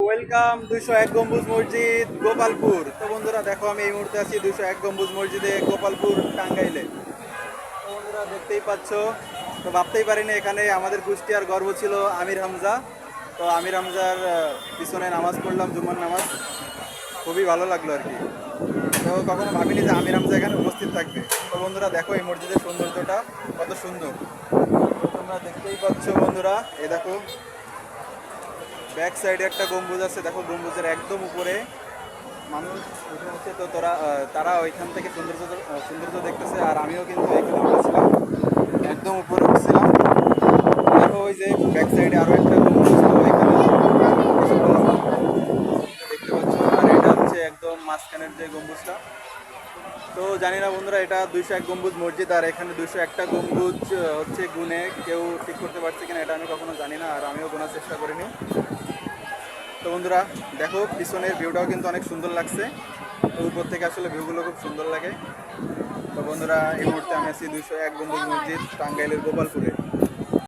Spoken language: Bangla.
ওয়েলকাম দুইশো এক গম্বুজ মসজিদ, গোপালপুর। তো বন্ধুরা, দেখো আমি এই মুহূর্তে আছি দুইশো এক গম্বুজ মসজিদে, গোপালপুর, টাঙ্গাইলে। তো বন্ধুরা, দেখতেই পাচ্ছ? তো ভাবতেই পারিনি এখানে আমাদের কুষ্টিয়ার গর্ব ছিল আমির হামজা। তো আমির হামজার পিছনে নামাজ পড়লাম, জুমার নামাজ। খুবই ভালো লাগল আর কি। তো কখনো ভাবিনি যে আমির হামজা এখানে উপস্থিত থাকবে। তো বন্ধুরা, দেখো এই মসজিদের সৌন্দর্যটা কত সুন্দর। তোমরা দেখতেই পাচ্ছ বন্ধুরা, এ দেখো ব্যাক সাইডে একটা গম্বুজ আছে, দেখো গম্বুজের একদম উপরে। মানুষ উঠে আছে তো তোরা তারা ওইখান থেকে সৌন্দর্য সৌন্দর্য দেখতেছে, আর আমিও কিন্তু এখানে উঠেছিলাম একদম উপরে উঠছিলাম। দেখো ওই যে ব্যাক সাইডে আরও একটা গম্বুজ তো ওইখানে দেখতে পাচ্ছ। আর এটা হচ্ছে একদম মাঝখানের যে গম্বুজটা। তো জানি না বন্ধুরা, এটা দুইশো এক গম্বুজ মসজিদ, আর এখানে দুইশো একটা গম্বুজ হচ্ছে গুনে কেউ ঠিক করতে পারছে কিনা, এটা আমি কখনো জানি না, আর আমিও গোনার চেষ্টা করিনি। তো বন্ধুরা, দেখো, পিছনের ভিউটাও কিন্তু অনেক সুন্দর লাগছে। তো উপর থেকে আসলে ভিউগুলো খুব সুন্দর লাগে। তো বন্ধুরা, এই মুহূর্তে আমি আছি দুইশো এক গম্বুজ মসজিদ, টাঙ্গাইলের গোপালপুরে।